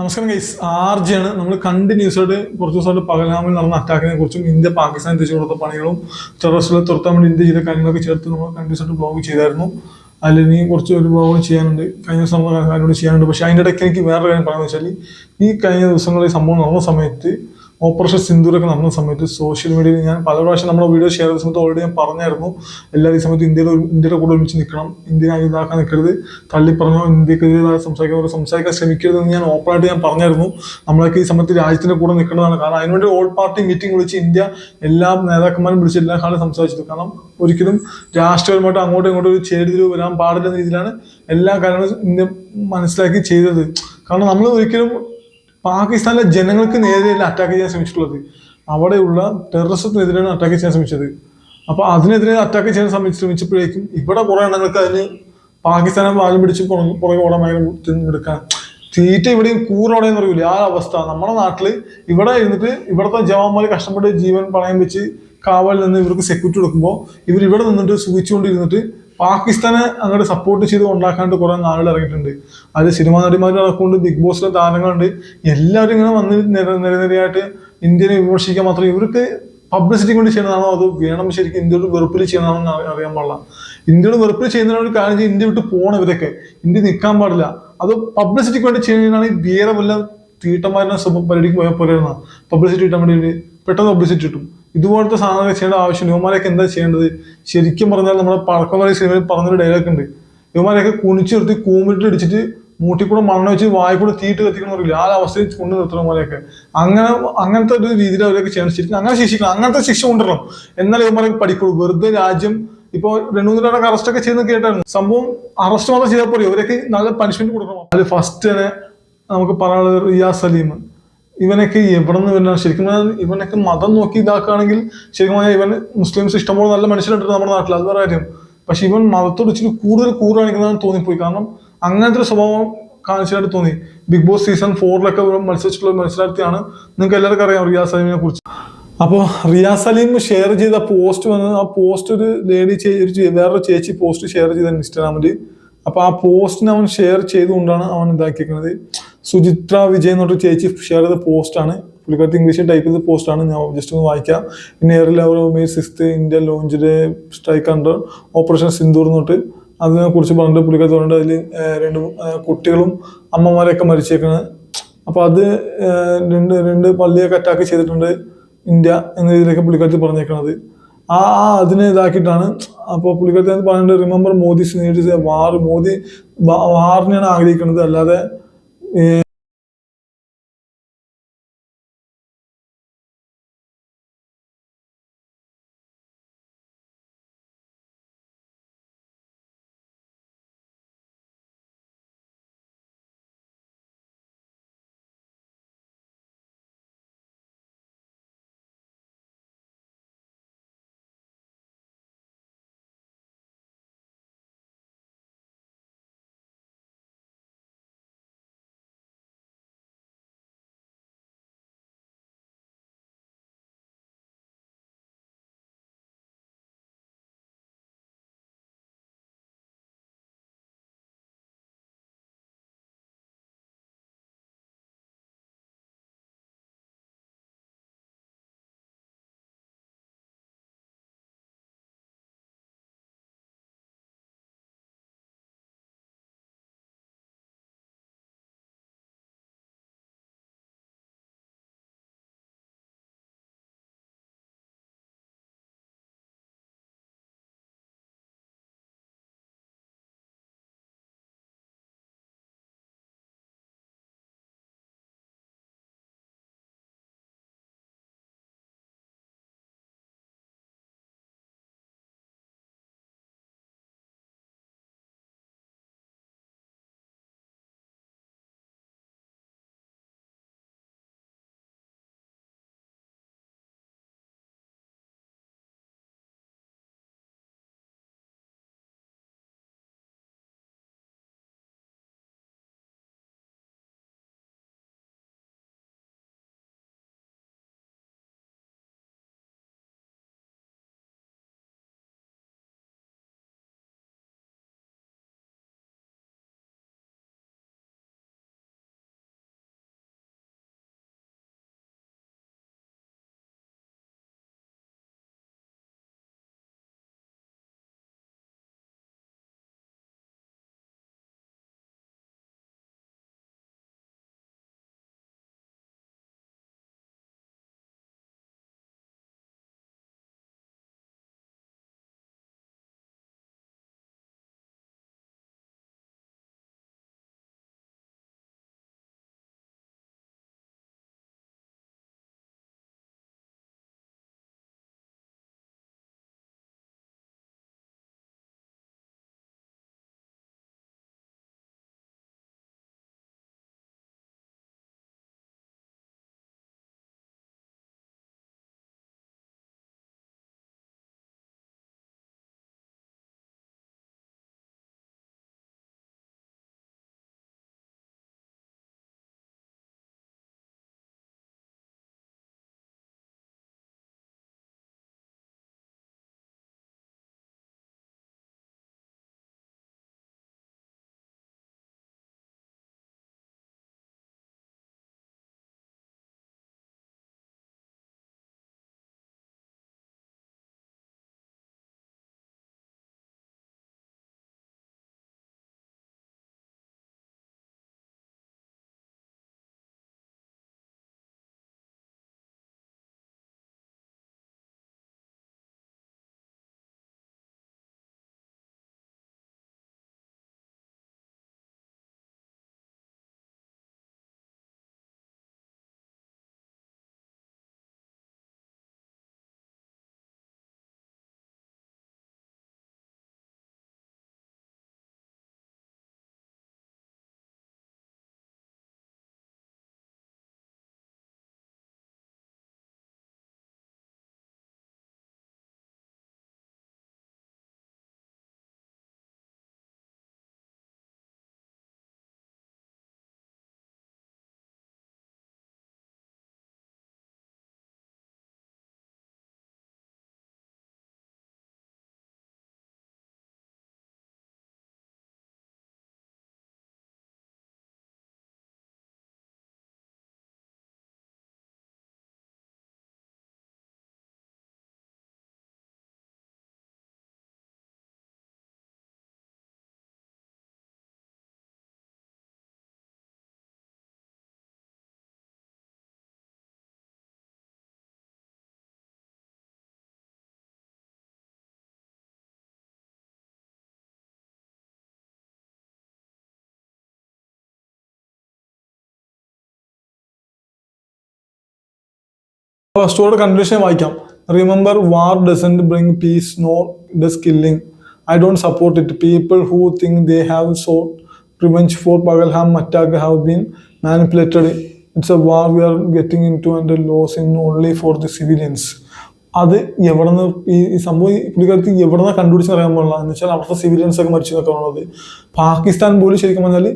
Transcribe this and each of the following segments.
നമസ്കാരം ഗൈസ് ആർജിയാണ്. നമ്മൾ കണ്ടിന്യൂസ് ആയിട്ട് കുറച്ച് ദിവസമായിട്ട് പകലാമിൽ നടന്ന അറ്റാക്കിനെ കുറിച്ചും ഇന്ത്യ പാകിസ്ഥാൻ തിരിച്ചു കൊടുത്ത പണികളും ടെററിസ്റ്റുകളെ തുരത്താൻ വേണ്ടി ഇന്ത്യ ചെയ്ത കാര്യങ്ങളൊക്കെ ചേർത്ത് നമ്മൾ കണ്ടിന്യൂസ് ആയിട്ട് ബ്ലോഗ് ചെയ്തായിരുന്നു. അതിൽ ഇനിയും കുറച്ച് ഒരു ബ്ലോഗ് ചെയ്യാനുണ്ട്. കഴിഞ്ഞ ദിവസം നമ്മൾ ചെയ്യാനുണ്ട്. പക്ഷേ അതിന്റെ ഇടയ്ക്ക് എനിക്ക് വേറൊരു കാര്യം പറയുന്നത് വെച്ചാൽ ഈ കഴിഞ്ഞ ദിവസങ്ങളിൽ സംഭവം നടന്ന സമയത്ത് ഓപ്പറേഷൻ സിന്ദൂരൊക്കെ നടന്ന സമയത്ത് സോഷ്യൽ മീഡിയയിൽ ഞാൻ പല പ്രാവശ്യം നമ്മുടെ വീഡിയോ ഷെയർ ചെയ്ത സമയത്ത് ഓൾറെഡി ഞാൻ പറഞ്ഞായിരുന്നു. എല്ലാ ഈ സമയത്ത് ഇന്ത്യയുടെ ഇന്ത്യയുടെ കൂടെ ഒരുമിച്ച് നിൽക്കണം ഇന്ത്യനെ ഇതാക്കാൻ നിൽക്കരുത് തള്ളി പറഞ്ഞോ ഇന്ത്യക്കെതിരെ സംസാരിക്കുന്നവർ സംസാരിക്കാൻ ശ്രമിക്കരുതെന്ന് ഞാൻ ഓപ്പണായിട്ട് ഞാൻ പറഞ്ഞായിരുന്നു. നമ്മളൊക്കെ ഈ സമയത്ത് രാജ്യത്തിന്റെ കൂടെ നിൽക്കേണ്ടതാണ്. കാരണം അതിനുവേണ്ടി ഓൾ പാർട്ടി മീറ്റിംഗ് വിളിച്ച് ഇന്ത്യ എല്ലാ നേതാക്കന്മാരും വിളിച്ച് എല്ലാ കാലം സംസാരിച്ചത് കാരണം ഒരിക്കലും രാഷ്ട്രീയപരമായിട്ട് അങ്ങോട്ടും ഇങ്ങോട്ടും ഒരു ചേരിതിരിവ് വരാൻ പാടില്ല എന്ന രീതിയിലാണ് എല്ലാ കാര്യങ്ങളും ഇന്ത്യ മനസ്സിലാക്കി ചെയ്തത്. കാരണം നമ്മൾ ഒരിക്കലും പാകിസ്ഥാനിലെ ജനങ്ങൾക്ക് നേരെയല്ല അറ്റാക്ക് ചെയ്യാൻ ശ്രമിച്ചിട്ടുള്ളത്. അവിടെയുള്ള ടെററിസത്തിനെതിരെയാണ് അറ്റാക്ക് ചെയ്യാൻ ശ്രമിച്ചത്. അപ്പോൾ അതിനെതിരെ അറ്റാക്ക് ചെയ്യാൻ ശ്രമിച്ച് ശ്രമിച്ചപ്പോഴേക്കും ഇവിടെ കുറെ എണ്ണങ്ങൾക്ക് അതിന് പാകിസ്ഥാനെ വാലും പിടിച്ച് പുറ- പുറകെ ഓടാൻ ഭയങ്കര എടുക്കാൻ തീറ്റ ഇവിടെയും കൂറോടെയെന്ന് പറയൂലേ ആ അവസ്ഥ. നമ്മുടെ നാട്ടിൽ ഇവിടെ ഇരുന്നിട്ട് ഇവിടുത്തെ ജവാന്മാർ കഷ്ടപ്പെട്ട് ജീവൻ പണയം വെച്ച് കാവൽ നിന്ന് ഇവർക്ക് സെക്യൂരിറ്റി കൊടുക്കുമ്പോൾ ഇവർ ഇവിടെ നിന്നിട്ട് സുഖിച്ചുകൊണ്ടിരുന്നിട്ട് പാകിസ്ഥാനെ അങ്ങോട്ട് സപ്പോർട്ട് ചെയ്ത് ഉണ്ടാക്കാണ്ട് കുറെ നാളുകൾ ഇറങ്ങിയിട്ടുണ്ട്. അത് സിനിമാ നടിമാർ നടക്കുന്നുണ്ട് ബിഗ് ബോസിലെ താരങ്ങളുണ്ട്. എല്ലാവരും ഇങ്ങനെ വന്ന് നിര നിരനിരയായിട്ട് ഇന്ത്യനെ വിമർശിക്കാൻ മാത്രം ഇവർക്ക് പബ്ലിസിറ്റി കൊണ്ട് ചെയ്യുന്നതാണോ അത് വേണം ശരിക്കും ഇന്ത്യയോട് വെറുപ്പിൽ ചെയ്യുന്നതാണോ എന്ന് അറിയാൻ പാടില്ല. ഇന്ത്യയോട് വെറുപ്പിൽ ചെയ്യുന്നതിനൊരു കാര്യം ഇന്ത്യ വിട്ട് പോകണം ഇവരൊക്കെ. ഇന്ത്യ നിൽക്കാൻ പാടില്ല. അത് പബ്ലിസിറ്റിക്ക് വേണ്ടി ചെയ്യുന്നതാണ് ഈ ബിയറെ വല്ല തീട്ടന്മാരുടെ പരിപാടിക്ക് പോയാൽ പോലെയാണ് പബ്ലിസിറ്റി കിട്ടാൻ വേണ്ടി പെട്ടെന്ന് പബ്ലിസിറ്റി കിട്ടും. ഇതുപോലത്തെ സാധനങ്ങൾ ചെയ്യേണ്ട ആവശ്യം യുവമാരൊക്കെ എന്താ ചെയ്യേണ്ടത്? ശരിക്കും പറഞ്ഞാൽ നമ്മുടെ പഴക്കം പറയുന്ന സിനിമയിൽ പറഞ്ഞൊരു ഡയലോഗ് ഉണ്ട്. യുവമാരെയൊക്കെ കുണിച്ച് നിർത്തി കൂമിട്ട് ഇടിച്ചിട്ട് മൂട്ടിക്കൂടെ മണ്ണ് വെച്ച് വായ്പൂടെ തീട്ട് കത്തിക്കണം പറയില്ല ആ അവസ്ഥയിൽ കൊണ്ട് നിർത്തണം പോലെയൊക്കെ അങ്ങനെ അങ്ങനത്തെ ഒരു രീതിയിൽ അവരൊക്കെ ചെയ്യണം. ശരിക്കും അങ്ങനെ ശിക്ഷിക്കണം. അങ്ങനത്തെ ശിക്ഷ കൊണ്ടുവരണം. എന്നാലേ ഇവന്മാരൊക്കെ പഠിക്കുള്ളൂ. വെറുതെ രാജ്യം ഇപ്പോൾ രണ്ടു മൂന്ന് പേരുടെ അറസ്റ്റ് ഒക്കെ ചെയ്യുന്ന കേട്ടായിരുന്നു. സംഭവം അറസ്റ്റ് മാത്രം ചെയ്താൽ പോലും ഇവരൊക്കെ നല്ല പണിഷ്മെന്റ് കൊടുക്കണം. അത് ഫസ്റ്റ് തന്നെ നമുക്ക് പറയാനുള്ളത് റിയാസ് സലീം. ഇവനൊക്കെ എവിടെ നിന്ന് വരുന്ന ശരിക്കും ഇവനൊക്കെ മതം നോക്കി ഇതാക്കുകയാണെങ്കിൽ ശരിക്കും പറഞ്ഞാൽ ഇവൻ മുസ്ലിംസ് ഇഷ്ടംപോലെ നല്ല മനുഷ്യരുണ്ട് നമ്മുടെ നാട്ടിൽ. അത് വേറെ കാര്യം. പക്ഷെ ഇവൻ മതത്തോട് ഇച്ചിരി കൂടുതൽ കൂറ് കാണിക്കുന്നതാണ് തോന്നിപ്പോയി. കാരണം അങ്ങനത്തെ ഒരു സ്വഭാവം കാണിച്ചതായിട്ട് തോന്നി. ബിഗ് ബോസ് സീസൺ ഫോറിലൊക്കെ മത്സരിച്ചിട്ടുള്ള മത്സരാർത്ഥിയാണ്. നിങ്ങൾക്ക് എല്ലാവർക്കും അറിയാം റിയാസ് അലീമിനെ കുറിച്ച്. അപ്പോൾ റിയാസ് അലീം ഷെയർ ചെയ്ത പോസ്റ്റ് വന്ന് ആ പോസ്റ്റ് ഒരു ലേഡി ഒരു വേറൊരു ചേച്ചി പോസ്റ്റ് ഷെയർ ചെയ്ത ഇൻസ്റ്റാഗ്രാമിൽ അപ്പോൾ ആ പോസ്റ്റിന് അവൻ ഷെയർ ചെയ്തുകൊണ്ടാണ് അവൻ ഇതാക്കിയിരിക്കുന്നത് സുചിത്ര വിജയ് എന്നൊരു ചേച്ചി ഷെയർ ചെയ്ത പോസ്റ്റാണ് പുള്ളിക്കാരത്തി ഇംഗ്ലീഷിൽ ടൈപ്പ് ചെയ്ത പോസ്റ്റാണ് ഞാൻ ജസ്റ്റ് ഒന്ന് വായിക്കാം. പിന്നെ air level May sixth India ലോഞ്ചിലെ strike under operation Sindoor എന്നിട്ട് അതിനെ കുറിച്ച് പറഞ്ഞിട്ട് പുള്ളിക്കാരത്ത് പറഞ്ഞിട്ട് അതിൽ രണ്ട് കുട്ടികളും അമ്മമാരെയൊക്കെ മരിച്ചേക്കുന്നത് അപ്പോൾ അത് രണ്ട് രണ്ട് പള്ളിയൊക്കെ അറ്റാക്ക് ചെയ്തിട്ടുണ്ട് ഇന്ത്യ എന്ന രീതിയിലൊക്കെ പുള്ളിക്കാരത്തി പറഞ്ഞേക്കണത്. ആ ആ അതിനെ ഇതാക്കിയിട്ടാണ് അപ്പോൾ പുള്ളിക്കാരത്തി പറഞ്ഞിട്ടുണ്ട് പറഞ്ഞിട്ട് remember Modi needs war Modi വാറിനെയാണ് ആഗ്രഹിക്കുന്നത് അല്ലാതെ Yeah. സ്റ്റോറിയുടെ കണ്ടിന്യൂഷൻ വായിക്കാം. Remember war doesn't bring peace nor does killing I don't support it people who think they have so revenge for Pahalgam attack have been manipulated it's a war we are getting into and loss in only for the civilians അത് എവിടെ നിന്ന് ഈ സംഭവം ഈ പുള്ളിക്കാരത്ത് എവിടെ നിന്ന് കണ്ടുപിടിച്ച് അറിയാൻ പാടില്ല. എന്ന് വെച്ചാൽ അവിടുത്തെ സിവിലിയൻസ് ഒക്കെ മരിച്ചു എന്നൊക്കെ ഉള്ളത് പാകിസ്ഥാൻ പോലും ശരിക്കും പറഞ്ഞാൽ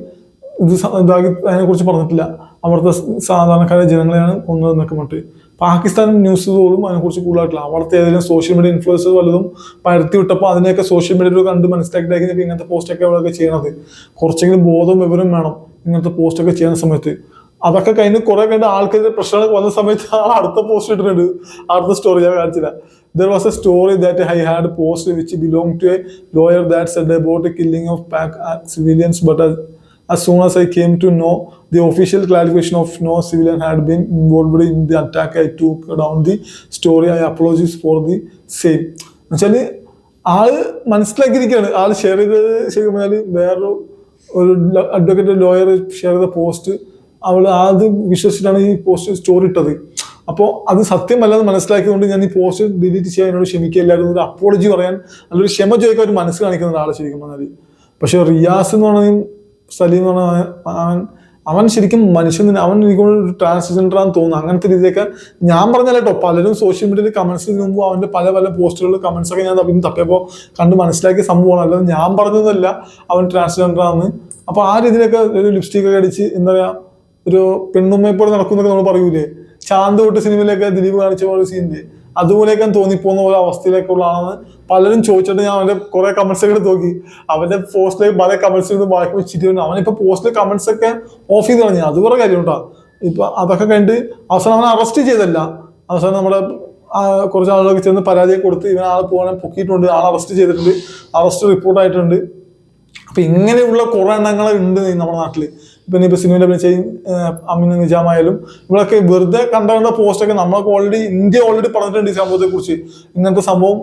ഇത് ഇതാക്കി അതിനെക്കുറിച്ച് പറഞ്ഞിട്ടില്ല. അവിടുത്തെ സാധാരണക്കാരെ ജനങ്ങളെയാണ് കൊന്നതെന്നൊക്കെ പറഞ്ഞിട്ട്. പാകിസ്ഥാൻ ന്യൂസ് പോലും അതിനെക്കുറിച്ച് കൂടുതലായിട്ടില്ല. അവിടുത്തെ ഏതെങ്കിലും സോഷ്യൽ മീഡിയ ഇൻഫ്ലുവൻസ് വല്ലതും പരത്തി വിട്ടപ്പോൾ അതിനെയൊക്കെ സോഷ്യൽ മീഡിയയിൽ കണ്ട് മനസ്സിലാക്കിയിട്ടായിരിക്കും ഇങ്ങനത്തെ പോസ്റ്റൊക്കെ അവരൊക്കെ ചെയ്യണത്. കുറച്ചെങ്കിലും ബോധവും വിവരം വേണം ഇങ്ങനത്തെ പോസ്റ്റൊക്കെ ചെയ്യുന്ന സമയത്ത്. അതൊക്കെ കഴിഞ്ഞ് കുറെ കഴിഞ്ഞ ആൾക്കാരുടെ പ്രശ്നങ്ങൾ വന്ന സമയത്ത് ആൾ അടുത്ത പോസ്റ്റ് ഇട്ടിട്ടുണ്ട്. അടുത്ത സ്റ്റോറി ഞാൻ കാണിച്ചില്ല. There was a story that I had post which belong to a lawyer that said about killing of Pak civilians but as soon as I came to know the official clarification of no civilian had been involved in the attack, I took down the story. I apologize for the same. എന്നുവെച്ചാൽ ആൾ മനസ്സിലാക്കിയിരിക്കുകയാണ് ആൾ share ചെയ്തത് ശരിക്കും പറഞ്ഞാൽ വേറൊരു ഒരു advocate lawyer share ചെയ്ത post അവൾ അത് വിശ്വസിച്ചിട്ടാണ് ഈ പോസ്റ്റ് സ്റ്റോറി ഇട്ടത് അപ്പോൾ അത് സത്യമല്ലെന്ന് മനസ്സിലാക്കിയതുകൊണ്ട് ഞാൻ ഈ പോസ്റ്റ് ഡിലീറ്റ് ചെയ്യാൻ എന്നോട് ക്ഷമിക്കില്ലായിരുന്നു ഒരു അപ്പോളജി പറയാൻ നല്ലൊരു ക്ഷമ ചോദിക്കാൻ ഒരു മനസ്സ് കാണിക്കുന്ന ഒരാളെ ശരിക്കും പറഞ്ഞാൽ പക്ഷേ റിയാസ് എന്ന് പറഞ്ഞ സലീം എന്ന് പറഞ്ഞാൽ അവൻ അവൻ ശരിക്കും മനുഷ്യൻ തന്നെ അവൻ എനിക്ക് ഒരു ട്രാൻസ്ജെൻഡർ ആണെന്ന് തോന്നുന്നു. അങ്ങനത്തെ രീതിയൊക്കെ ഞാൻ പറഞ്ഞല്ലോ പലരും സോഷ്യൽ മീഡിയയിൽ കമന്റ്സ് മുമ്പ് അവന്റെ പല പല പോസ്റ്റുകളിൽ കമന്റ്സ് ഒക്കെ ഞാൻ തപ്പി തപ്പിയപ്പോൾ കണ്ട് മനസ്സിലാക്കിയ സംഭവമാണ്. അല്ലാതെ ഞാൻ പറഞ്ഞതല്ല അവൻ ട്രാൻസ്ജെൻഡർ ആണെന്ന്. അപ്പോൾ ആ രീതിയിലൊക്കെ ഒരു ലിപ്സ്റ്റിക് ഒക്കെ അടിച്ച് എന്താ പറയുക ഒരു പെണ്ണുമ്മയെപ്പോലെ നടക്കുന്നൊക്കെ നമ്മൾ പറയൂലേ? ചാന്ത് തൊട്ട് സിനിമയിലൊക്കെ ദിലീപ് കാണിച്ച പോലെ സീനില്ലേ അതുപോലെയൊക്കെ തോന്നിപ്പോകുന്ന ഒരു അവസ്ഥയിലേക്കുള്ളതാണെന്ന് പലരും ചോദിച്ചിട്ട് ഞാൻ അവന്റെ കുറെ കമന്റ്സ് ഒക്കെ നോക്കി. അവന്റെ പോസ്റ്റിലേക്ക് പല കമന്റ്സ് വായിക്കുമ്പോൾ വെച്ചിട്ടുണ്ട് അവനിപ്പോ പോസ്റ്റിലെ കമന്റ്സ് ഒക്കെ ഓഫ് ചെയ്ത് കളഞ്ഞു. അത് കുറെ കാര്യം കേട്ടോ. ഇപ്പൊ അതൊക്കെ കണ്ട് അവസാനം അവനെ അറസ്റ്റ് ചെയ്തല്ല അവസാനം നമ്മുടെ കുറച്ച് ആളുകൾക്ക് ചെന്ന് പരാതി കൊടുത്ത് ഇവൻ ആളെ പോകാൻ പൊക്കിയിട്ടുണ്ട്. ആളെ അറസ്റ്റ് ചെയ്തിട്ടുണ്ട്. അറസ്റ്റ് റിപ്പോർട്ട് ആയിട്ടുണ്ട്. അപ്പൊ ഇങ്ങനെയുള്ള കുറെ എണ്ണങ്ങൾ ഉണ്ട് നമ്മുടെ നമ്മുടെ നാട്ടിൽ ഇപ്പൊ സിനിമയിൽ അഭിനയിച്ച അമിന നിജാമായാലും ഇവളൊക്കെ വെറുതെ കണ്ട കണ്ട പോസ്റ്റൊക്കെ നമ്മളൊക്കെ ഓൾറെഡി ഇന്ത്യ ഓൾറെഡി പറഞ്ഞിട്ടുണ്ട് ഈ സംഭവത്തെ കുറിച്ച്. ഇങ്ങനത്തെ സംഭവം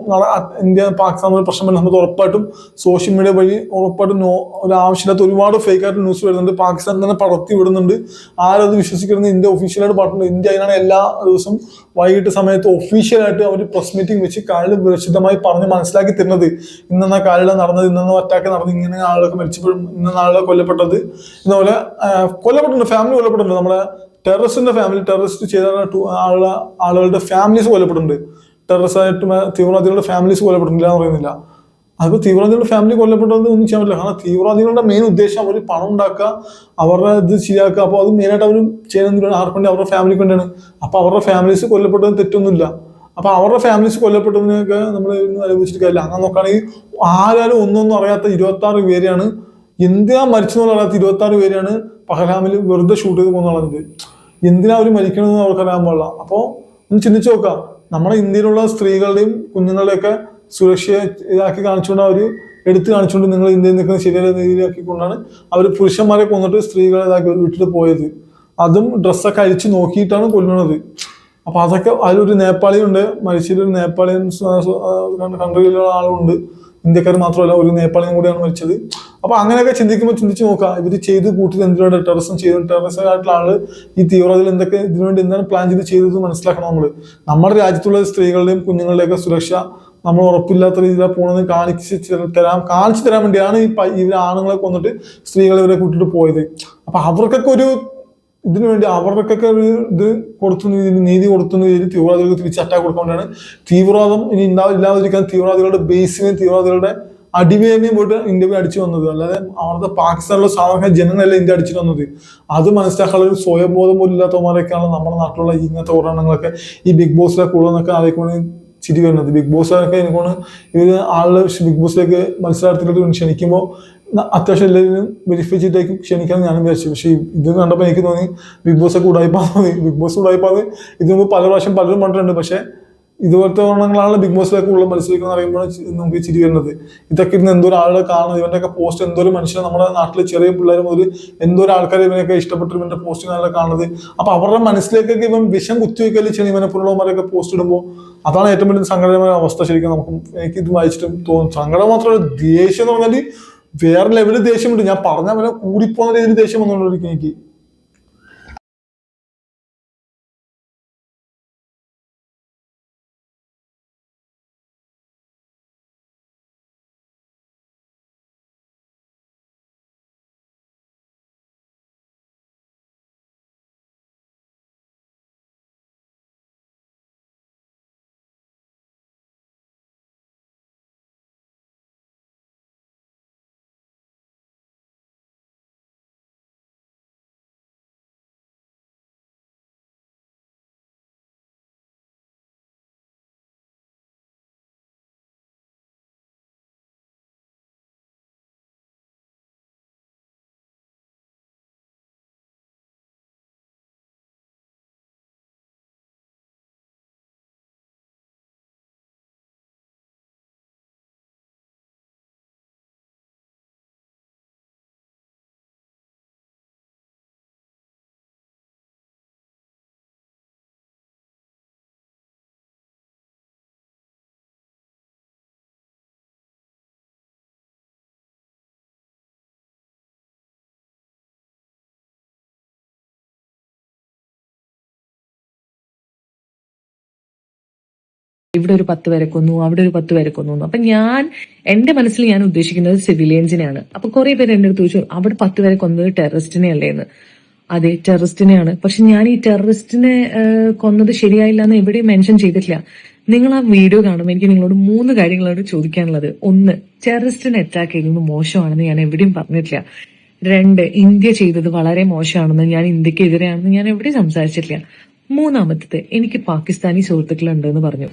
ഇന്ത്യ പാകിസ്ഥാൻ ഒരു പ്രശ്നം വരുന്ന ഉറപ്പായിട്ടും സോഷ്യൽ മീഡിയ വഴി ഉറപ്പായിട്ടും നോ ഒരു ആവശ്യമില്ലാത്ത ഒരുപാട് ഫേക്ക് ആയിട്ട് ന്യൂസ് വരുന്നുണ്ട്. പാകിസ്ഥാൻ തന്നെ പടർത്തി വിടുന്നുണ്ട്. ആരത് വിശ്വസിക്കുന്നത് ഇന്ത്യ ഒഫീഷ്യലായിട്ട് പറഞ്ഞിട്ടുണ്ട്. ഇന്ത്യ അതിനാണ് എല്ലാ ദിവസവും വൈകിട്ട് സമയത്ത് ഒഫീഷ്യലായിട്ട് അവർ പ്രസ് മീറ്റിംഗ് വെച്ച് കാലിൽ വിശദമായി പറഞ്ഞ് മനസ്സിലാക്കി തരുന്നത്. ഇന്നെന്ന കാലിൽ നടന്നത്? ഇന്നെന്ന അറ്റാക്ക് നടന്നത്? ഇങ്ങനെ ആളുകളൊക്കെ മരിച്ചപ്പോഴും ഇന്ന ആളുകൾ കൊല്ലപ്പെട്ടത്? എന്നപോലെ ആ, കൊല്ലപ്പെട്ടിട്ടുണ്ട്. ഫാമിലി കൊല്ലപ്പെട്ടിട്ടുണ്ട്. നമ്മളെ ടെററിസ്റ്റിന്റെ ഫാമിലി ടെററിസ്റ്റ് ചെയ്ത ആളുകളുടെ ഫാമിലീസ് കൊല്ലപ്പെട്ടിട്ടുണ്ട്. ടെററിസ്റ്റ് ആയിട്ട് തീവ്രവാദികളുടെ ഫാമിലീസ് കൊല്ലപ്പെട്ടിട്ടില്ല എന്ന് പറയുന്നില്ല. അതിപ്പോൾ തീവ്രവാദികളുടെ ഫാമിലി കൊല്ലപ്പെട്ടത് ഒന്നും ചെയ്യാൻ പറ്റില്ല. കാരണം തീവ്രവാദികളുടെ മെയിൻ ഉദ്ദേശം അവർ പണം ഉണ്ടാക്കുക അവരുടെ ഇത് ശരിയാക്കുക. അപ്പോൾ അത് മെയിനായിട്ട് അവർ ചെയ്യുന്നതിനാണ് ആർക്ക് വേണ്ടി? അവരുടെ ഫാമിലിക്ക് വേണ്ടിയാണ്. അപ്പൊ അവരുടെ ഫാമിലീസ് കൊല്ലപ്പെട്ടത് തെറ്റൊന്നുമില്ല. അപ്പോൾ അവരുടെ ഫാമിലീസ് കൊല്ലപ്പെട്ടതിനൊക്കെ നമ്മൾ അനുഭവിച്ചിട്ട് കാര്യമില്ല. അങ്ങനെ നോക്കുകയാണെങ്കിൽ ആരാലും ഒന്നൊന്നും അറിയാത്ത ഇരുപത്തി ആറ് പേരെയാണ് എന്തിനാ മരിച്ചെന്ന് പറയാത്ത ഇരുപത്തി ആറ് പേരെയാണ് പഹലാമിൽ വെറുതെ ഷൂട്ട് ചെയ്ത് പോകുന്ന കളഞ്ഞത് എന്തിനാ അവർ മരിക്കണമെന്ന് അവർക്ക് അറിയാൻ പാടില്ല. അപ്പോൾ ഒന്ന് ചിന്തിച്ചു നോക്കാം. നമ്മുടെ ഇന്ത്യയിലുള്ള സ്ത്രീകളുടെയും കുഞ്ഞുങ്ങളുടെയൊക്കെ സുരക്ഷയെ ഇതാക്കി കാണിച്ചുകൊണ്ട് അവർ എടുത്തു കാണിച്ചുകൊണ്ട് നിങ്ങൾ ഇന്ത്യയിൽ നിൽക്കുന്ന ശരിയായ രീതിയിലാക്കിക്കൊണ്ടാണ് അവർ പുരുഷന്മാരെ കൊന്നിട്ട് സ്ത്രീകളെ ഇതാക്കി വിട്ടിട്ട് പോയത്. അതും ഡ്രസ്സൊക്കെ അരിച്ച് നോക്കിയിട്ടാണ് കൊല്ലുന്നത്. അപ്പോൾ അതൊക്കെ അതിലൊരു നേപ്പാളിയുണ്ട്. ഉണ്ട് മരിച്ചതിലൊരു നേപ്പാളിയൻ കൺട്രിയിലുള്ള ആളുണ്ട്. ഇന്ത്യക്കാർ മാത്രമല്ല ഒരു നേപ്പാളിനും കൂടിയാണ് മരിച്ചത്. അപ്പൊ അങ്ങനെയൊക്കെ ചിന്തിക്കുമ്പോൾ ചിന്തിച്ച് നോക്കാം ഇവർ ചെയ്ത് കൂട്ടി എന്തിനാണ് ടെററിസം ചെയ്ത്? ടെററിസം ആയിട്ടുള്ള ആൾ ഈ തീവ്രവാദികൾ എന്തൊക്കെ ഇതിനുവേണ്ടി എന്താണ് പ്ലാൻ ചെയ്ത് ചെയ്തത് മനസ്സിലാക്കണം നമ്മൾ നമ്മുടെ രാജ്യത്തുള്ള സ്ത്രീകളുടെയും കുഞ്ഞുങ്ങളുടെയൊക്കെ സുരക്ഷ നമ്മൾ ഉറപ്പില്ലാത്ത രീതിയിലാണ് പോണെന്ന് കാണിച്ച് തരാം കാണിച്ചു തരാൻ വേണ്ടിയാണ് ഈ ഇവരെ ആണുങ്ങളെ കൊന്നിട്ട് സ്ത്രീകളെ ഇവരെ കൂട്ടിട്ട് പോയത്. അപ്പൊ അവർക്കൊക്കെ ഒരു ഇതിനു വേണ്ടി അവർക്കൊക്കെ ഒരു ഇത് രീതിയിൽ നീതി കൊടുത്തു രീതിയിൽ തീവ്രവാദികൾക്ക് തിരിച്ച് അറ്റാക്ക് കൊടുക്കൊണ്ടാണ് തീവ്രവാദം ഇനി ഇല്ലാതിരിക്കാൻ തീവ്രവാദികളുടെ ബേസിനെയും തീവ്രവാദികളുടെ അടിവേനെയും പോയിട്ട് ഇന്ത്യ അടിച്ചു വന്നത്. അല്ലാതെ അവിടുത്തെ പാകിസ്ഥാനിലുള്ള സാധാരണ ജനങ്ങളല്ല ഇന്ത്യ അടിച്ചു വന്നത്. അത് മനസ്സിലാക്കാനുള്ള ഒരു സ്വയബോധം പോലും ഇല്ലാത്തവന്മാരൊക്കെയാണ് നമ്മുടെ നാട്ടിലുള്ള ഇങ്ങനത്തെ ഉദാഹരണങ്ങളൊക്കെ ഈ ബിഗ് ബോസിലെ കൂടുതലൊക്കെ ആരെക്കൊണ്ട് ചിരി വരുന്നത്. ബിഗ് ബോസിലൊക്കെ എനിക്കാണ് ഇവർ ആളുടെ ബിഗ് ബോസിലേക്ക് മത്സരാർത്ഥികളെ ക്ഷണിക്കുമ്പോൾ അത്യാവശ്യം എല്ലാവരും വെരിഫൈ ചെയ്തേക്കും ക്ഷണിക്കാൻ ഞാനും വിചാരിച്ചു. പക്ഷേ ഇത് കണ്ടപ്പോൾ എനിക്ക് തോന്നി ബിഗ് ബോസ് ഒക്കെ ഉടായിപ്പാന്ന് തോന്നി. ബിഗ് ബോസ് ഉടായിപ്പാന്ന് ഇത് മുമ്പ് പല പ്രാവശ്യം പലരും പറഞ്ഞിട്ടുണ്ട്. പക്ഷേ ഇതുപോലത്തെ ഓണങ്ങളാണ് ബിഗ് ബോസിലേക്ക് ഉള്ള മത്സരിക്കുക എന്ന് പറയുമ്പോൾ നമുക്ക് ചിരി വരുന്നത്. ഇതൊക്കെ ഇരുന്ന് എന്തോ ആളുകൾ കാണുന്നത് ഇവന്റെയൊക്കെ പോസ്റ്റ് എന്തോ മനുഷ്യർ നമ്മുടെ നാട്ടിലെ ചെറിയ പിള്ളേർ മുതൽ എന്തോ ആൾക്കാർ ഇവനൊക്കെ ഇഷ്ടപ്പെട്ടു ഇവന്റെ പോസ്റ്റ് കാണാൻ കാണുന്നത്. അപ്പോൾ അവരുടെ മനസ്സിലേക്കൊക്കെ ഇവൻ വിഷം കുത്തിവെക്കൽ ചെയ്യണം ഇവനെ പുള്ളവന്മാരൊക്കെ പോസ്റ്റ് ഇടുമ്പോൾ അതാണ് ഏറ്റവും വലിയ സങ്കടമായ അവസ്ഥ ശരിക്കും നമുക്ക് എനിക്ക് ഇത് വായിച്ചിട്ട് തോന്നും. സങ്കടം മാത്രമല്ല ദേഷ്യം എന്ന് പറഞ്ഞാൽ വേറെ ലെവലിൽ ദേഷ്യമുണ്ട്. ഞാൻ പറഞ്ഞ പോലെ കൂടിപ്പോകുന്ന രീതിയിൽ ദേഷ്യം വന്നുകൊണ്ടിരിക്കും എനിക്ക്. ഇവിടെ ഒരു പത്ത് പേരെ കൊന്നു അവിടെ ഒരു പത്ത് പേരെ കൊന്നു. അപ്പൊ ഞാൻ എന്റെ മനസ്സിൽ ഞാൻ ഉദ്ദേശിക്കുന്നത് സിവിലിയൻസിനെയാണ്. അപ്പൊ കുറെ പേര് എന്റെ അടുത്ത് ചോദിച്ചു അവിടെ പത്ത് പേരെ കൊന്നത് ടെററിസ്റ്റിനെ അല്ലേന്ന് അതെ ടെററിസ്റ്റിനെയാണ്. പക്ഷെ ഞാൻ ഈ ടെററിസ്റ്റിനെ കൊന്നത് ശരിയായില്ല എന്ന് എവിടെയും മെൻഷൻ ചെയ്തിട്ടില്ല. നിങ്ങൾ ആ വീഡിയോ കാണുമ്പോൾ എനിക്ക് നിങ്ങളോട് മൂന്ന് കാര്യങ്ങളോട് ചോദിക്കാനുള്ളത്. ഒന്ന് ടെററിസ്റ്റിനെ അറ്റാക്ക് ചെയ്യുന്നത് മോശമാണെന്ന് ഞാൻ എവിടെയും പറഞ്ഞിട്ടില്ല. രണ്ട് ഇന്ത്യ ചെയ്തത് വളരെ മോശമാണെന്ന് ഞാൻ ഇന്ത്യക്കെതിരെയാണെന്ന് ഞാൻ എവിടെയും സംസാരിച്ചിട്ടില്ല. മൂന്നാമത്തത് എനിക്ക് പാകിസ്ഥാനി സുഹൃത്തുക്കളുണ്ട് എന്ന് പറഞ്ഞു.